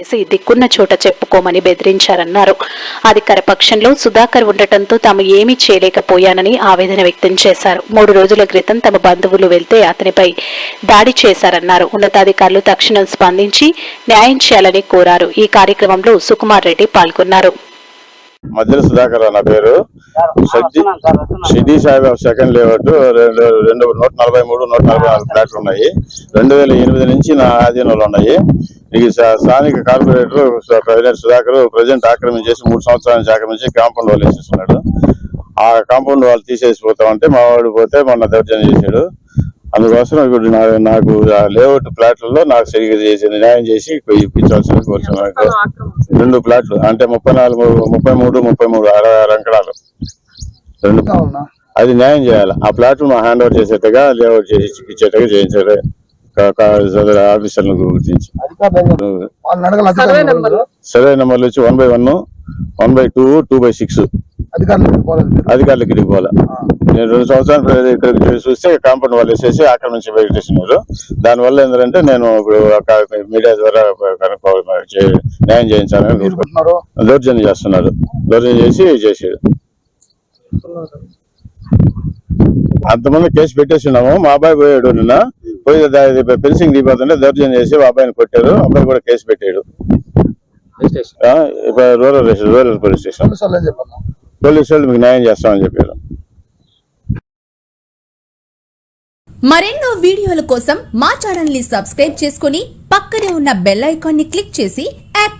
చేసి దిక్కున్న చోట చెప్పుకోమని బెదిరించారన్నారు. అధికార పక్షంలో సుధాకర్ ఉండటంతో తాము ఏమీ చేయలేకపోయానని ఆవేదన వ్యక్తం చేశారు. మూడు రోజుల క్రితం తమ బంధువులు వెళ్తే అతనిపై దాడి చేశారన్నారు. ఉన్నతాధికారులు తక్షణం స్పందించి న్యాయం చేయాలని కోరారు. ఈ కార్యక్రమంలో సుకుమార్ రెడ్డి పాల్గొన్నారు. మధ్యల సుధాకర్ నా పేరు. షిడ్డీ సాయిబాబు సెకండ్ లేఅవుట్ రెండు రెండు నూట నలభై మూడు నూట నలభై నాలుగు ఫ్లాట్లు ఉన్నాయి. రెండు వేల ఎనిమిది నుంచి నా ఆధీనంలో ఉన్నాయి. ఈ స్థా- స్థానిక కార్పొరేటర్ ప్రెసిడెంట్ సుధాకర్ ప్రజెంట్ ఆక్రమించేసి మూడు సంవత్సరాల నుంచి ఆక్రమించి కాంపౌండ్ వాళ్ళు వేసేస్తున్నాడు ఆ కాంపౌండ్ వాళ్ళు తీసేసి పోతామంటే మా వాడు పోతే మొన్న దౌర్జన్యం చేశాడు. అందుకోసం ఇప్పుడు నా- నాకు ఆ లేఅవుట్ ఫ్లాట్లలో నాకు సరిగ్గా చేసి న్యాయం చేసి ఇప్పించాల్సిన కోరుతున్నాను రెండు ప్లాట్లు అంటే ముప్పై నాలుగు ముప్పై మూడు ముప్పై మూడు అర- రంకడాలు రెండు అది న్యాయం చేయాలి. ఆ ప్లాట్ మా హ్యాండ్ ఓవర్ చేసేట్టుగా లేఅవుట్ చేసి ఇచ్చేట్టుగా చేయించారు ఆఫీసర్లను గుర్తించి. సర్వే నెంబర్లు వచ్చి one by one one by two two by six. అధికారులు. అధికారులకి పోలే. నేను రెండు సంవత్సరాలు ఇక్కడికి చూస్తే కాంపౌండ్ వాళ్ళు వేసేసి ఆక్రమించి పెట్టేసినారు దానివల్ల ఏంటంటే నేను ఇప్పుడు ఒక మీడియా ద్వారా న్యాయం చేయించాలని దౌర్జన్యం చేస్తున్నారు. దౌర్జన్యం చేసి చేసాడు అంతమంది కేసు పెట్టేస్తున్నాము మా అబ్బాయి పోయాడు నిన్న. పోయి ఫెన్సింగ్ దిగిపోతుంటే దౌర్జన్యం చేసి మా అబ్బాయిని కొట్టారు. అబ్బాయి కూడా కేసు పెట్టాడు. Rural rural police station. Police వాళ్ళు మీకు న్యాయం చేస్తామని చెప్పారు. మరెన్నో వీడియోల కోసం మా ఛానల్ని సబ్స్క్రైబ్ చేసుకుని పక్కనే ఉన్న బెల్ ఐకాన్ని క్లిక్ చేసి